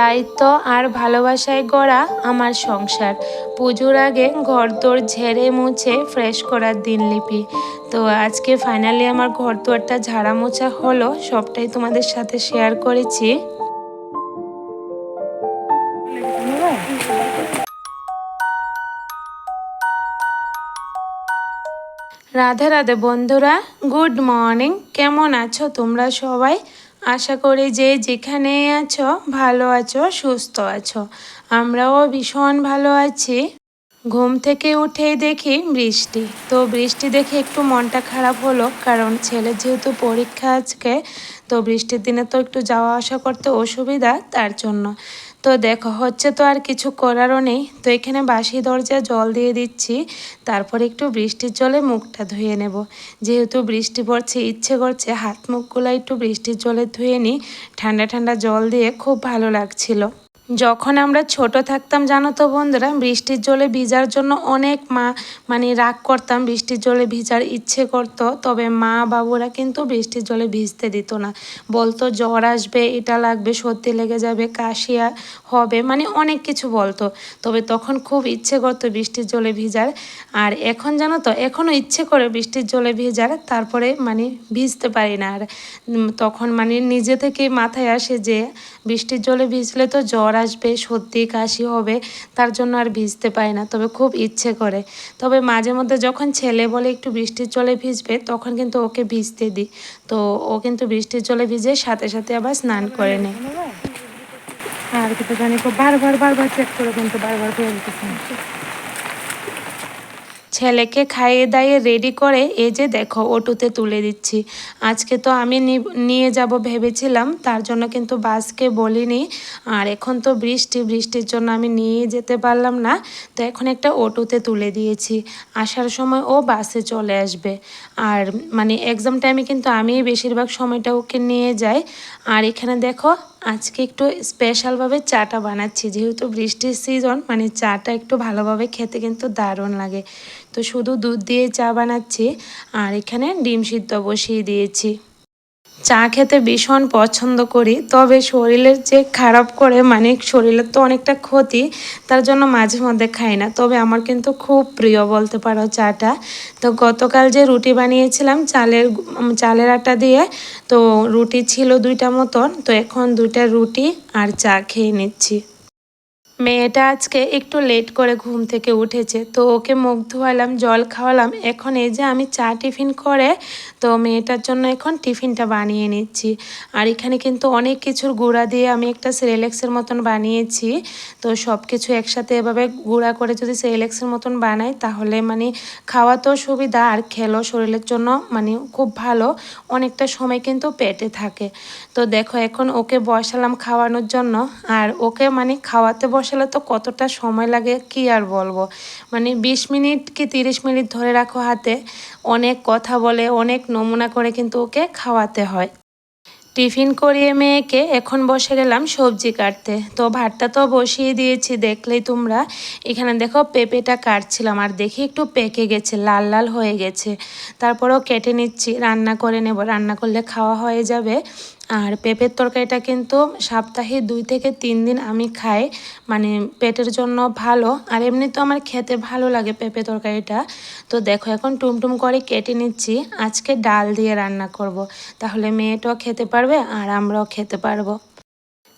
দায়িত্ব আর ভালোবাসায় গড়া আমার সংসার। পুজোর আগে ঘরদোর ঝেড়ে মুছে ফ্রেশ করার দিনলিপি। তো আজকে ফাইনালি আমার ঘরদোরটা ঝাড়া মোছা হলো, সবটাই তোমাদের সাথে শেয়ার করেছি। রাধে রাধে বন্ধুরা গুড মর্নিং কেমন আছো তোমরা সবাই? আশা করি যে যেখানে আছো, ভালো আছো, সুস্থ আছো। আমরাও ভীষণ ভালো আছি। ঘুম থেকে উঠেই দেখি বৃষ্টি। তো বৃষ্টি দেখে একটু মনটা খারাপ হলো, কারণ ছেলে যেহেতু পরীক্ষা আজকে, তো বৃষ্টির দিনে তো একটু যাওয়া আসা করতে অসুবিধা, তার জন্য। তো দেখো, হচ্ছে তো আর কিছু করারও নেই। তো এখানে বাসি দরজা জল দিয়ে দিচ্ছি, তারপর একটু বৃষ্টির জলে মুখটা ধুয়ে নেব। যেহেতু বৃষ্টি পড়ছে, ইচ্ছে করছে হাত মুখগুলো একটু বৃষ্টির জলে ধুয়ে নিই। ঠান্ডা ঠান্ডা জল দিয়ে খুব ভালো লাগছিল। যখন আমরা ছোট থাকতাম, জানো তো বন্ধুরা, বৃষ্টির জলে ভিজার জন্য অনেক মা মানে রাগ করতাম, বৃষ্টির জলে ভিজার ইচ্ছে করত, তবে মা বাবুরা কিন্তু বৃষ্টির জলে ভিজতে দিত না। বলতো, জ্বর আসবে, এটা লাগবে, সর্দি লেগে যাবে কাশিয়া হবে মানে অনেক কিছু বলতো। তবে তখন খুব ইচ্ছে করতো বৃষ্টির জলে ভিজার। আর এখন জানো তো এখনও ইচ্ছে করে বৃষ্টির জলে ভিজার, তারপরে মানে ভিজতে পারি না। আর তখন মানে নিজে থেকেই মাথায় আসে যে, বৃষ্টির জলে ভিজলে তো জ্বর আসবে, সর্দি, কাশি হবে, তার জন্য আর ভিজতে পারি না, তবে খুব ইচ্ছে করে। তবে মাঝে মধ্যে যখন ছেলে বলে একটু বৃষ্টির জলে ভিজবে, তখন কিন্তু ওকে ভিজতে দিই। তো ও কিন্তু বৃষ্টির জলে ভিজে সাথে সাথে আবার স্নান করে নেয়। আর কিন্তু জানি বারবার বারবার চেক করে কিন্তু বারবার করে ছেলেকে খাইয়ে দাইয়ে রেডি করে, এই যে দেখো, অটোতে তুলে দিচ্ছি। আজকে তো আমি নিয়ে যাব ভেবেছিলাম, তার জন্য কিন্তু বাসকে বলিনি। আর এখন তো বৃষ্টি, বৃষ্টির জন্য আমি নিয়ে যেতে পারলাম না, তো এখন একটা অটোতে তুলে দিয়েছি। আসার সময় ও বাসে চলে আসবে। আর মানে এক্সাম টাইমে কিন্তু আমি বেশিরভাগ সময়টা ওকে নিয়ে যাই। আর এখানে দেখো আজকে একটু স্পেশালভাবে চাটা বানাচ্ছি। যেহেতু বৃষ্টির সিজন মানে চাটা একটু ভালোভাবে খেতে কিন্তু দারুণ লাগে। তো শুধু দুধ দিয়ে চা বানাচ্ছি, আর এখানে ডিম সিদ্ধ বসিয়ে দিয়েছি। চা খেতে ভীষণ পছন্দ করি, তবে শরীরের যে খারাপ করে মানে শরীরের তো অনেকটা ক্ষতি, তার জন্য মাঝে মধ্যে খাই না। তবে আমার কিন্তু খুব প্রিয় বলতে পারো চাটা। তো গতকাল যে রুটি বানিয়েছিলাম, চালের চালের আটা দিয়ে, তো রুটি ছিল দুইটা মতন, তো এখন দুইটা রুটি আর চা খেয়ে নিচ্ছি। মেয়েটা আজকে একটু লেট করে ঘুম থেকে উঠেছে, তো ওকে মুখ ধোয়ালাম, জল খাওয়ালাম। এখন এই যে আমি চা টিফিন করে, তো মেয়েটার জন্য এখন টিফিনটা বানিয়ে নিচ্ছি। আর এখানে কিন্তু অনেক কিছুর গুঁড়া দিয়ে আমি একটা সেরেলেক্সের মতন বানিয়েছি। তো সব কিছু একসাথে এভাবে গুঁড়া করে যদি সেরেলেক্সের মতন বানাই, তাহলে মানে খাওয়া তো সুবিধা আর খেলো শরীরের জন্য মানে খুব ভালো, অনেকটা সময় কিন্তু পেটে থাকে। তো দেখো, এখন ওকে বসালাম খাওয়ানোর জন্য। আর ওকে মানে খাওয়াতে বসে আসলে তো কতটা সময় লাগে কি আর বলব? মানে বিশ মিনিট কি তিরিশ মিনিট ধরে রাখো হাতে, অনেক কথা বলে, অনেক নমুনা করে কিন্তু ওকে খাওয়াতে হয়। টিফিন করিয়ে মেয়েকে এখন বসে গেলাম সবজি কাটতে। তো ভাতটা তো বসিয়ে দিয়েছি, দেখলেই তোমরা। এখানে দেখো পেঁপেটা কাটছিলাম, আর দেখি একটু পেকে গেছে, লাল লাল হয়ে গেছে। তারপরেও কেটে নিচ্ছি, রান্না করে নেব। রান্না করলে খাওয়া হয়ে যাবে। আর পেঁপের তরকারিটা কিন্তু সপ্তাহে দুই থেকে তিন দিন আমি খাই। মানে পেটের জন্য ভালো। আর এমনি তো আমার খেতে ভালো লাগে পেঁপে তরকারিটা। তো দেখো এখন টুমটুম করে কেটে নিচ্ছি। আজকে ডাল দিয়ে রান্না করব। তাহলে মেয়েটাও খেতে পারবে আর আমরাও খেতে পারব।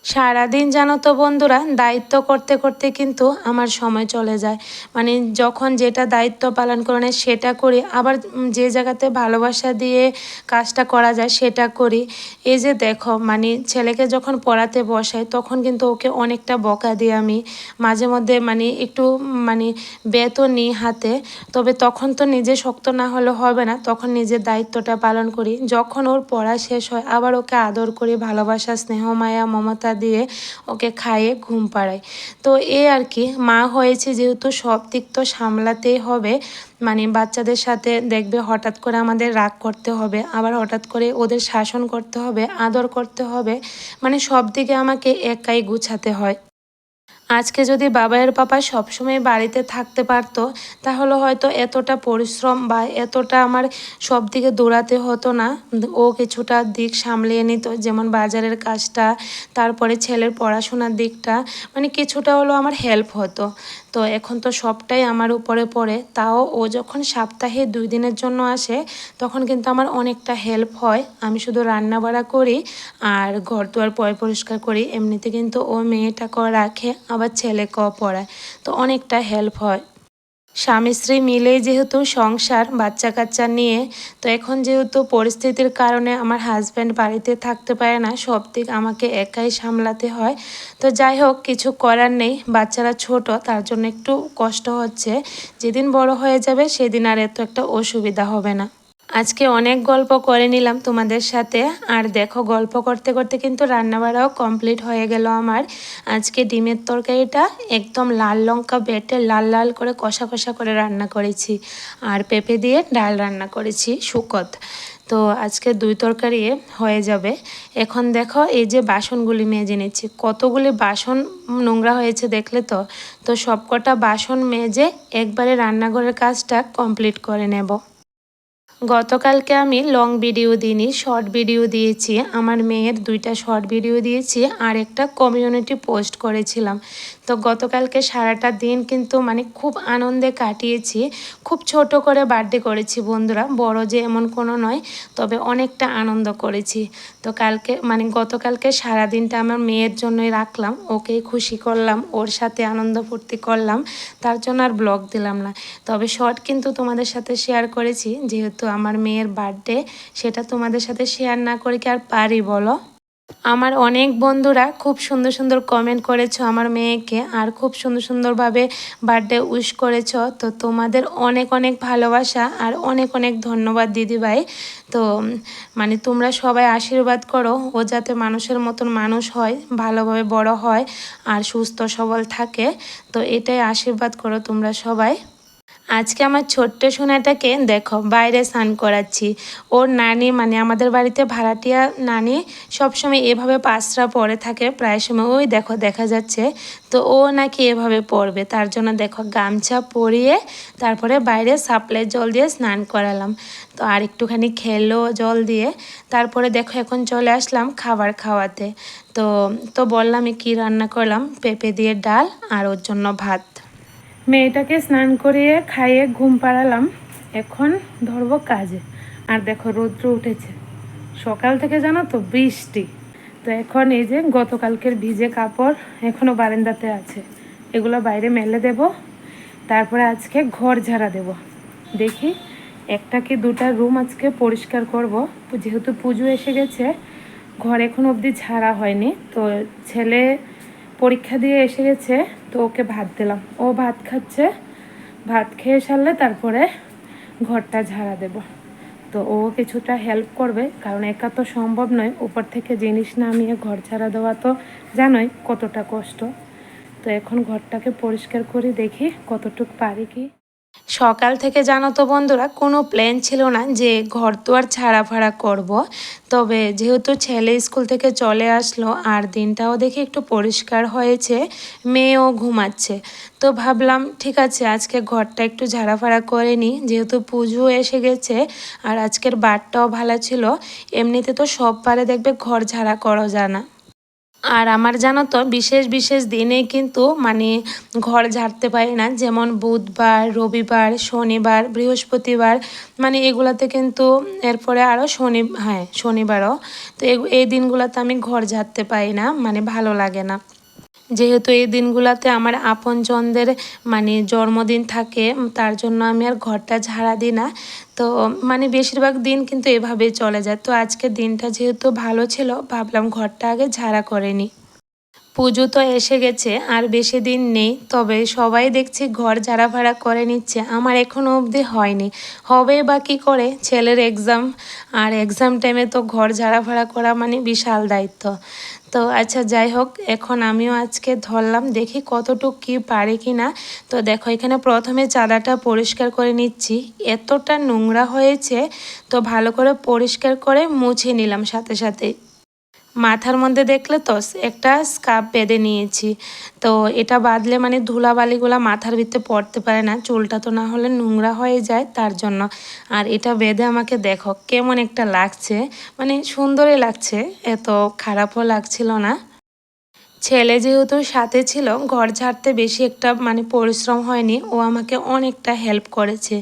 সারাদিন জানো তো বন্ধুরা, দায়িত্ব করতে করতে কিন্তু আমার সময় চলে যায়। মানে যখন যেটা দায়িত্ব পালন করে নেয় সেটা করি, আবার যে জায়গাতে ভালোবাসা দিয়ে কাজটা করা যায় সেটা করি। এই যে দেখো মানে ছেলেকে যখন পড়াতে বসাই, তখন কিন্তু ওকে অনেকটা বকা দিই আমি। মাঝে মধ্যে মানে একটু মানে বেতন নিই হাতে, তবে তখন তো নিজে শক্ত না হলে হবে না, তখন নিজের দায়িত্বটা পালন করি। যখন ওর পড়া শেষ হয়, আবার ওকে আদর করি, ভালোবাসা, স্নেহ, মায়া, মমতা দিয়ে ওকে খাইয়ে ঘুম পাড়ায়। তো এ আর কি, মা হয়েছে যেহেতু সব দিক তো সামলাতেই হবে মানে বাচ্চাদের সাথে দেখবে হঠাৎ করে আমাদের রাগ করতে হবে, আবার হঠাৎ করে ওদের শাসন করতে হবে, আদর করতে হবে মানে সব দিকে আমাকে একাই গুছাতে হয়। আজকে যদি বাবাইয়ের পাপা সবসময় বাড়িতে থাকতে পারতো, তাহলে হয়তো এতটা পরিশ্রম বা এতটা আমার সব দিকে দৌড়াতে হতো না। ও কিছুটা দিক সামলিয়ে নিত, যেমন বাজারের কাজটা, তারপরে ছেলের পড়াশোনার দিকটা মানে কিছুটা হলো আমার হেল্প হতো। তো এখন তো সবটাই আমার উপরে পড়ে, তাও ও যখন সপ্তাহে দুই দিনের জন্য আসে, তখন কিন্তু আমার অনেকটা হেল্প হয়। আমি শুধু রান্না বাড়া করি আর ঘর দুয়ার পয় পরিষ্কার করি, এমনিতে কিন্তু ও মেয়েটা মেয়েটাকেও রাখে, আবার ছেলে ছেলেকেও পড়ায়। তো অনেকটা হেল্প হয়। স্বামী স্ত্রী মিলে যেহেতু সংসার বাচ্চা কাচ্চা নিয়ে, তো এখন যেহেতু পরিস্থিতির কারণে আমার হাজব্যান্ড বাড়িতে থাকতে পারে না, সব দিক আমাকে একাই সামলাতে হয়। তো যাই হোক, কিছু করার নেই, বাচ্চারা ছোট, তার জন্য একটু কষ্ট হচ্ছে। যেদিন বড় হয়ে যাবে, সেদিন আর এত একটা অসুবিধা হবে না। আজকে অনেক গল্প করে নিলাম তোমাদের সাথে। আর দেখো, গল্প করতে করতে কিন্তু রান্নাবাড়াও কমপ্লিট হয়ে গেল আমার। আজকে ডিমের তরকারিটা একদম লাল লঙ্কা বেটে লাল লাল করে কষা কষা করে রান্না করেছি। আর পেঁপে দিয়ে ডাল রান্না করেছি, শুকত। তো আজকে দুই তরকারি হয়ে যাবে। এখন দেখো, এই যে বাসনগুলি মেজে নিচ্ছি। কতগুলি বাসন নোংরা হয়েছে দেখলে তো? তো সবকটা বাসন মেজে একবারে রান্নাঘরের কাজটা কমপ্লিট করে নেব। গতকালকে আমি লং ভিডিও দিইনি শর্ট ভিডিও দিয়েছি। আমার মেয়ের দুইটা শর্ট ভিডিও দিয়েছি, আর একটা কমিউনিটি পোস্ট করেছিলাম। তো গতকালকে সারাটা দিন কিন্তু মানে খুব আনন্দে কাটিয়েছি। খুব ছোট করে বার্থডে করেছি বন্ধুরা, বড় যে এমন কোনো নয়, তবে অনেকটা আনন্দ করেছি। তো কালকে মানে গতকালকে সারা দিনটা আমার মেয়ের জন্যই রাখলাম, ওকে খুশি করলাম, ওর সাথে আনন্দ ফুর্তি করলাম, তার জন্য আর ব্লগ দিলাম না। তবে শর্ট কিন্তু তোমাদের সাথে শেয়ার করেছি, যেহেতু আমার মেয়ের বার্থডে, সেটা তোমাদের সাথে শেয়ার না করে কি আর পারি বলো? আমার অনেক বন্ধুরা খুব সুন্দর সুন্দর কমেন্ট করেছ আমার মেয়েকে, আর খুব সুন্দর সুন্দরভাবে বার্থডে উইশ করেছ। তো তোমাদের অনেক অনেক ভালোবাসা আর অনেক অনেক ধন্যবাদ দিদিভাই তো মানে তোমরা সবাই আশীর্বাদ করো, ও যাতে মানুষের মতন মানুষ হয়, ভালোভাবে বড় হয় আর সুস্থ সবল থাকে। তো এটাই আশীর্বাদ করো তোমরা সবাই। আজকে আমার ছোট্ট সোনাটাকে দেখো, বাইরে স্নান করাচ্ছি। ওর নানি মানে আমাদের বাড়িতে ভাড়াটিয়া নানি সবসময় এভাবে পাঁচরা পরে থাকে, প্রায় সময়। ওই দেখো, দেখা যাচ্ছে। তো ও নাকি এভাবে পড়বে তার জন্য দেখো, গামছা পরিয়ে তারপরে বাইরে সাপ্লাই জল দিয়ে স্নান করালাম। তো আর একটুখানি খেলো জল দিয়ে। তারপরে দেখো, এখন চলে আসলাম খাবার খাওয়াতে। তো তো বললাম কি রান্না করলাম? পেঁপে দিয়ে ডাল আর ওর জন্য ভাত। মেয়েটাকে স্নান করিয়ে খাইয়ে ঘুম পাড়ালাম। এখন ধরবো কাজে। আর দেখো রৌদ্র উঠেছে। সকাল থেকে জানো তো বৃষ্টি। তো এখন এই যে গতকালকের ভিজে কাপড় এখনও বারান্দাতে আছে। এগুলো বাইরে মেলে দেব। তারপরে আজকে ঘর ঝাড়া দেব। দেখি একটা কি দুটা রুম আজকে পরিষ্কার করব। যেহেতু পুজো এসে গেছে, ঘর এখন অবধি ঝাড়া হয়নি। তো ছেলে পরীক্ষা দিয়ে এসে গেছে, তো ওকে ভাত দিলাম। ও ভাত খাচ্ছে, ভাত খেয়ে সারলে তারপরে ঘরটা ঝাড়া দেব। তো ও কিছুটা হেল্প করবে, কারণ একা তো সম্ভব নয়। উপর থেকে জিনিস নামিয়ে ঘর ঝাড়া দেওয়া তো জানোই কতটা কষ্ট। তো এখন ঘরটাকে পরিষ্কার করে দেখি কতটুক পারি কি। সকাল থেকে জানো তো বন্ধুরা, কোনো প্ল্যান ছিল না যে ঘর তো আর ছাড়া ফাড়া করব। তবে যেহেতু ছেলে স্কুল থেকে চলে আসলো, আর দিনটাও দেখি একটু পরিষ্কার হয়েছে, মেয়েও ঘুমাচ্ছে তো ভাবলাম, ঠিক আছে, আজকে ঘরটা একটু ঝাড়াফাড়া করে নিই, যেহেতু পুজো এসে গেছে, আর আজকের বারটাও ভালো ছিল, এমনিতে তো সব পারে দেখবে ঘর ঝাড়া করা যায় না আর আমার জানো তো, বিশেষ বিশেষ দিনে কিন্তু মানে ঘর ঝাড়তে পারি না। যেমন বুধবার, রবিবার, শনিবার, বৃহস্পতিবার মানে এগুলাতে কিন্তু এরপরে আরও শনি হ্যাঁ শনিবারও। তো এই দিনগুলোতে আমি ঘর ঝাড়তে পারি না মানে ভালো লাগে না। যেহেতু এই দিনগুলোতে আমার আপনজনদের মানে জন্মদিন থাকে, তার জন্য আমি আর ঘরটা ঝাড়া দিই না। তো মানে বেশিরভাগ দিন কিন্তু এভাবেই চলে যায়। তো আজকের দিনটা যেহেতু ভালো ছিল, ভাবলাম ঘরটা আগে ঝাড়া করে নিই। পুজো তো এসে গেছে, আর বেশি দিন নেই, তবে সবাই দেখছি ঘর ঝাড়া ভাড়া করে নিচ্ছে। আমার এখনও অবধি হয়নি। হবে বা কী করে, ছেলের এক্সাম আর এক্সাম টাইমে তো ঘর ঝাড়া ভাড়া করা মানে বিশাল দায়িত্ব। তো আচ্ছা যাই হোক, এখন আমিও আজকে ধরলাম, দেখি কতটুকু কি পারে কি না তো দেখো, এখানে প্রথমে চাঁদাটা পরিষ্কার করে নিচ্ছি। এতটা নোংরা হয়েছে, তো ভালো করে পরিষ্কার করে মুছে নিলাম সাথে সাথে। মাথার মধ্যে দেখলে তো একটা স্কার্ফ বেঁধে নিয়েছি। তো এটা বাঁধলে মানে ধুলাবালিগুলো মাথার ভিতরে পড়তে পারে না, চুলটা তো না হলে নোংরা হয়ে যায় তার জন্য। আর এটা বেঁধে আমাকে দেখো, কেমন একটা লাগছে মানে সুন্দরই লাগছে, এত খারাপও লাগছিল না। ছেলে যেহেতু সাথে ছিল, ঘর ঝাড়তে বেশি একটা মানে পরিশ্রম হয়নি, ও আমাকে অনেকটা হেল্প করেছে।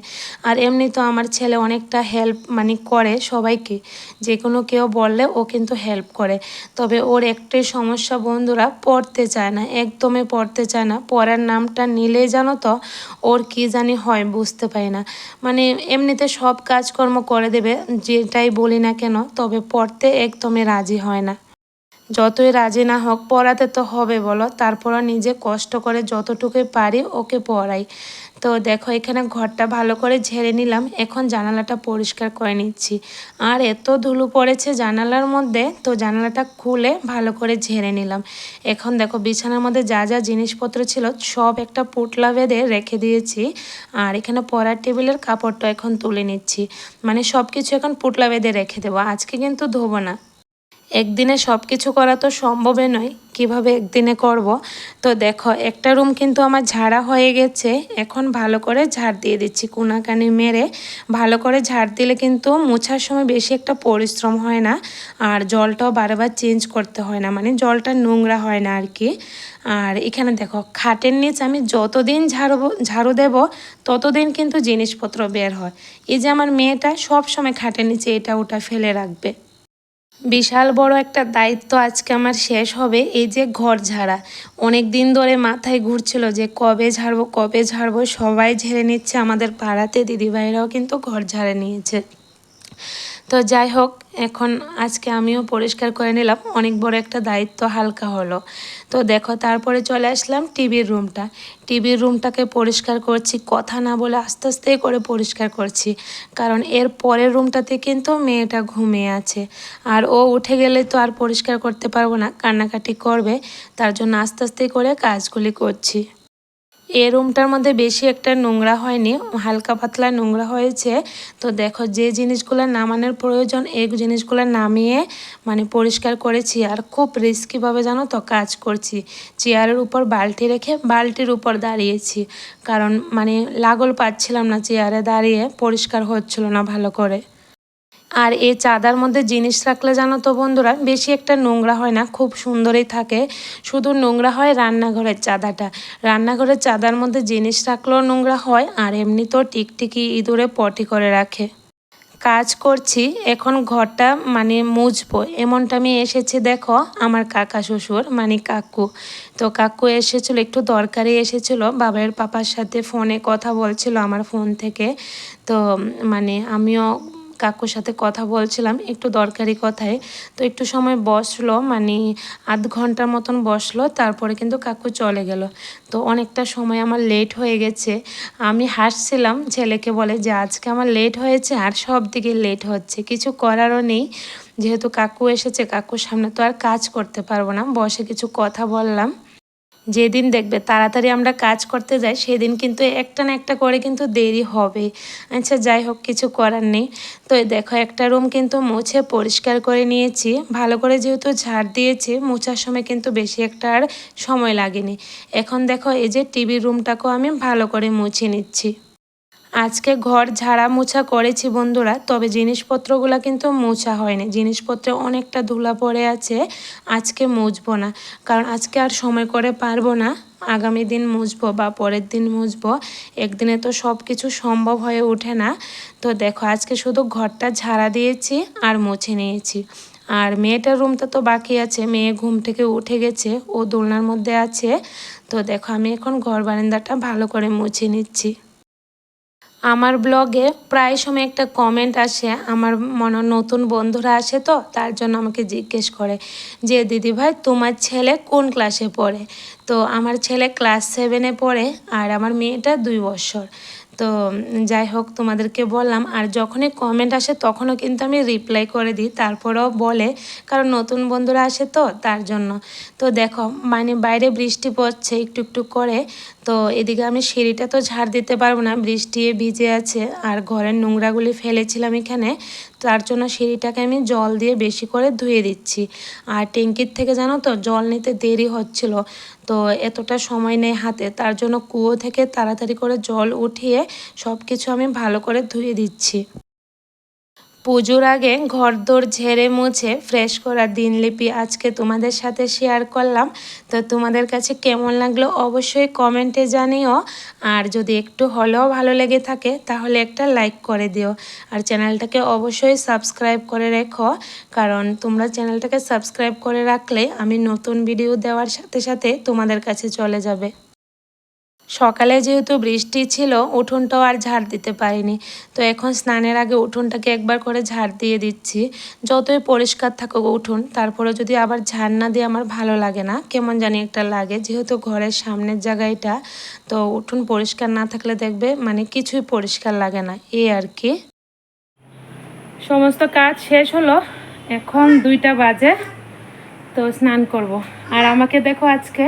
আর এমনি তো আমার ছেলে অনেকটা হেল্প মানে করে সবাইকে যে কোনো কেউ বললে ও কিন্তু হেল্প করে। তবে ওর একটাই সমস্যা বন্ধুরা, পড়তে চায় না, একদমই পড়তে চায় না। পড়ার নামটা নিলেই জানো তো, ওর কি জানি হয় বুঝতে পারি না। মানে এমনিতে সব কাজকর্ম করে দেবে, যেটাই বলি না কেন, তবে পড়তে একদমই রাজি হয় না। যতই রাজি না হোক, পড়াতে তো হবে বলো। তারপরও নিজে কষ্ট করে যতটুকুই পারি ওকে পড়াই। তো দেখো, এখানে ঘরটা ভালো করে ঝেড়ে নিলাম। এখন জানালাটা পরিষ্কার করে নিচ্ছি। আর এত ধুলো পড়েছে জানালার মধ্যে, তো জানালাটা খুলে ভালো করে ঝেড়ে নিলাম। এখন দেখো, বিছানার মধ্যে যা যা জিনিসপত্র ছিল, সব একটা পুটলা বেঁধে রেখে দিয়েছি। আর এখানে পড়ার টেবিলের কাপড়টা এখন তুলে নিচ্ছি। মানে সব কিছু এখন পুটলা বেঁধে রেখে দেবো। আজকে কিন্তু ধোবো না। একদিনে সব কিছু করা তো সম্ভবে নয়, কীভাবে একদিনে করব? তো দেখো, একটা রুম কিন্তু আমার ঝাড়া হয়ে গেছে, এখন ভালো করে ঝাড় দিয়ে দিচ্ছি কুনাকানি মেরে। ভালো করে ঝাড় দিলে কিন্তু মোছার সময় বেশি একটা পরিশ্রম হয় না, আর জলটাও বারবার চেঞ্জ করতে হয় না মানে জলটা নোংরা হয় না আর কি। আর এখানে দেখো, খাটের নিচ আমি যতদিন ঝাড়ু ঝাড়ু দেব, ততদিন কিন্তু জিনিসপত্র বের হয়। এই যে আমার মেয়েটা সব সময় খাটের নিচে এটা ওটা ফেলে রাখবে। বিশাল বড় একটা দায়িত্ব আজকে আমার শেষ হবে, এই যে ঘর ঝাড়া। অনেক দিন ধরে মাথায় ঘুরছিল যে কবে ঝাড়বো কবে ঝাড়বো, সবাই ঝেড়ে নিচ্ছে আমাদের পাড়াতে, দিদিভাইরাও কিন্তু ঘর ঝাড়ে নিয়েছে। তো যাই হোক, এখন আজকে আমিও পরিষ্কার করে নিলাম। অনেক বড় একটা দায়িত্ব হালকা হলো। তো দেখো, তারপরে চলে আসলাম টিভির রুমটা। টিভির রুমটাকে পরিষ্কার করছি, কথা না বলে আস্তে আস্তে করে পরিষ্কার করছি। কারণ এর পরের রুমটাতে কিন্তু মেয়েটা ঘুমিয়ে আছে। আর ও উঠে গেলে তো আর পরিষ্কার করতে পারব না, কান্নাকাটি করবে। তার জন্য আস্তে আস্তে করে কাজগুলি করছি। এই রুমটার মধ্যে বেশি একটা নোংরা হয়নি, হালকা পাতলা নোংরা হয়েছে। তো দেখো, যে জিনিসগুলো নামানোর প্রয়োজন, এই জিনিসগুলো নামিয়ে মানে পরিষ্কার করেছি। আর খুব রিস্কিভাবে জানো তো কাজ করছি। চেয়ারের উপর বালতি রেখে বালতির উপর দাঁড়িয়েছি। কারণ মানে লাগল পাচ্ছিলাম না চেয়ারে দাঁড়িয়ে, পরিষ্কার হচ্ছিল না ভালো করে। আর এই চাদার মধ্যে জিনিস রাখলে জানো তো বন্ধুরা, বেশি একটা নোংরা হয় না, খুব সুন্দরই থাকে। শুধু নোংরা হয় রান্নাঘরের চাদাটা। রান্নাঘরের চাদার মধ্যে জিনিস রাখলেও নোংরা হয়, আর এমনি তো টিকটিকি ইঁদুরে পটি করে রাখে। কাজ করছি, এখন ঘরটা মানে মুছবো। এমনটা আমি এসেছি, দেখো, আমার কাকা শ্বশুর মানে কাকু। তো কাকু এসেছিল, একটু দরকারি এসেছিল বাবার পাপার সাথে ফোনে কথা বলছিল আমার ফোন থেকে। তো মানে আমিও কাকুর সাথে কথা বলছিলাম, একটু দরকারি কথায়। তো একটু সময় বসল মানে আধ ঘণ্টার মতন বসল, তারপরে কিন্তু কাকু চলে গেল। তো অনেকটা সময় আমার লেট হয়ে গেছে। আমি হাসছিলাম, ছেলেকে বলে যে আজকে আমার লেট হয়েছে, আর সব দিকে লেট হচ্ছে। কিছু করারও নেই, যেহেতু কাকু এসেছে, কাকুর সামনে তো আর কাজ করতে পারব না। বসে কিছু কথা বললাম। যেদিন দেখবে তাড়াতাড়ি আমরা কাজ করতে যাই, সেদিন কিন্তু একটা না একটা করে কিন্তু দেরি হবে। আচ্ছা যাই হোক, কিছু করার নেই। তো দেখো, একটা রুম কিন্তু মুছে পরিষ্কার করে নিয়েছি। ভালো করে যেহেতু ঝাড় দিয়েছি, মোছার সময় কিন্তু বেশি একটা আর সময় লাগেনি। এখন দেখো, এই যে টিভির রুমটাকেও আমি ভালো করে মুছে নিচ্ছি। আজকে ঘর ঝাড়া মোছা করেছি বন্ধুরা, তবে জিনিসপত্রগুলো কিন্তু মোছা হয়নি। জিনিসপত্রে অনেকটা ধুলা পড়ে আছে, আজকে মুছবো না। কারণ আজকে আর সময় করে পারব না, আগামী দিন মুছবো বা পরের দিন মুছবো। একদিনে তো সব কিছু সম্ভব হয়ে ওঠে না। তো দেখো, আজকে শুধু ঘরটা ঝাড়া দিয়েছি আর মুছে নিয়েছি। আর মেয়েটার রুমটা তো বাকি আছে, মেয়ে ঘুম থেকে উঠে গেছে, ও দোলনার মধ্যে আছে। তো দেখো, আমি এখন ঘর বারান্দাটা ভালো করে মুছে নিচ্ছি। আমার ব্লগে প্রায় সময় একটা কমেন্ট আসে, আমার মনে নতুন বন্ধুরা আসে তো, তার জন্য আমাকে জিজ্ঞেস করে যে, দিদি ভাই, তোমার ছেলে কোন ক্লাসে পড়ে? তো আমার ছেলে ক্লাস সেভেনে পড়ে আর আমার মেয়েটা দুই বছর। তো যাই হোক, তোমাদেরকে বললাম, আর যখনই কমেন্ট আসে তখনও কিন্তু আমি রিপ্লাই করে দিই, তারপরেও বলে, কারণ নতুন বন্ধুরা আসে তো, তার জন্য। তো দেখো মানে বাইরে বৃষ্টি পড়ছে একটু একটু করে, তো এদিকে আমি সিঁড়িটা তো ঝাড় দিতে পারব না বৃষ্টি ভিজে আছে, আর ঘরের নোংরাগুলি ফেলেছিলাম এখানে তার জন্য সিঁড়িটাকে আমি জল দিয়ে বেশি করে ধুয়ে দিচ্ছি। আর ট্যাঙ্কির থেকে জানো তো, জল নিতে দেরি হচ্ছিল, তো এতটা সময় নেই হাতে। তার জন্য কুয়ো থেকে তাড়াতাড়ি করে জল উঠিয়ে সব কিছু আমি ভালো করে ধুয়ে দিচ্ছি। পুজোর আগে ঘরদোর ঝেড়ে মুছে ফ্রেশ করা দিনলিপি আজকে তোমাদের সাথে শেয়ার করলাম। তো তোমাদের কাছে কেমন লাগল অবশ্যই কমেন্টে জানিও। আর যদি একটু হলেও ভালো লেগে থাকে, তাহলে একটা লাইক করে দিও। আর চ্যানেলটাকে অবশ্যই সাবস্ক্রাইব করে রেখো। কারণ তোমরা চ্যানেলটাকে সাবস্ক্রাইব করে রাখলে আমি নতুন ভিডিও দেওয়ার সাথে সাথে তোমাদের কাছে চলে যাবে। সকালে যেহেতু বৃষ্টি ছিল, উঠোনটাও আর ঝাড় দিতে পারিনি। তো এখন স্নানের আগে উঠোনটাকে একবার করে ঝাড় দিয়ে দিচ্ছি। যতই পরিষ্কার থাকুক উঠোন, তারপরে যদি আবার ঝাড় না দিয়ে আমার ভালো লাগে না, কেমন জানি একটা লাগে। যেহেতু ঘরের সামনের জায়গাটা, তো উঠোন পরিষ্কার না থাকলে দেখবে মানে কিছুই পরিষ্কার লাগে না এই আর কি। সমস্ত কাজ শেষ হলো, এখন দুইটা বাজে, তো স্নান করব। আর আমাকে দেখো আজকে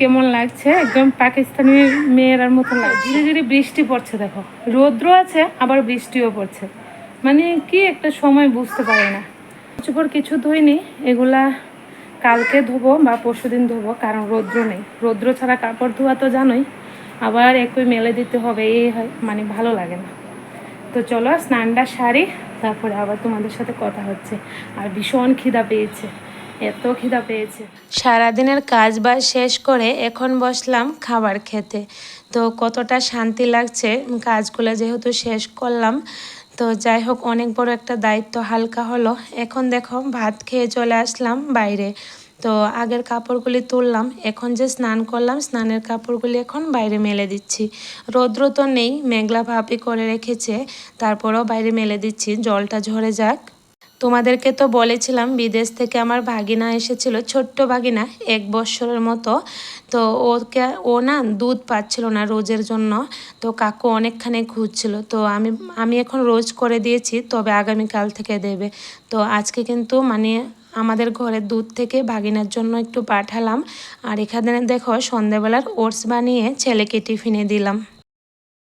কেমন লাগছে? একদম পাকিস্তানি মেয়েরার মতো লাগছে ধীরে ধীরে বৃষ্টি পড়ছে, দেখো। রৌদ্র আছে, আবার বৃষ্টিও পড়ছে। মানে কি একটা সময় বুঝতে পারি না। কিছু পর কিছু ধুইনি, এগুলা কালকে ধোবো বা পরশু দিন ধোবো, কারণ রৌদ্র নেই। রৌদ্র ছাড়া কাপড় ধোয়া তো জানোই, আবার একই মেলে দিতে হবে, এই হয় মানে ভালো লাগে না। তো চলো, স্নানটা সারি, তারপরে আবার তোমাদের সাথে কথা হচ্ছে। আর ভীষণ খিদা পেয়েছে। এত খিদা পেয়েছে। সারাদিনের কাজ বাজ শেষ করে এখন বসলাম খাবার খেতে। তো কতটা শান্তি লাগছে কাজগুলো যেহেতু শেষ করলাম। তো যাই হোক, অনেক বড় একটা দায়িত্ব হালকা হলো। এখন দেখো, ভাত খেয়ে চলে আসলাম বাইরে। তো আগের কাপড়গুলি তুললাম, এখন যে স্নান করলাম, স্নানের কাপড়গুলি এখন বাইরে মেলে দিচ্ছি। রৌদ্র তো নেই, মেঘলা ভাবই করে রেখেছে, তারপরেও বাইরে মেলে দিচ্ছি, জলটা ঝরে যাক। তোমাদেরকে তো বলেছিলাম বিদেশ থেকে আমার ভাগিনা এসেছিল, ছোট্ট ভাগিনা, এক বৎসরের মতো। তো ওকে, ও না দুধ পাচ্ছিল না রোজের জন্য। তো কাকু অনেকখানি খুঁজছিল। তো আমি আমি এখন রোজ করে দিয়েছি, তবে আগামীকাল থেকে দেবে। তো আজকে কিন্তু মানে আমাদের ঘরের দুধ থেকে ভাগিনার জন্য একটু পাঠালাম। আর এখানে দেখো সন্ধেবেলার ওটস বানিয়ে ছেলেকে টিফিনে দিলাম।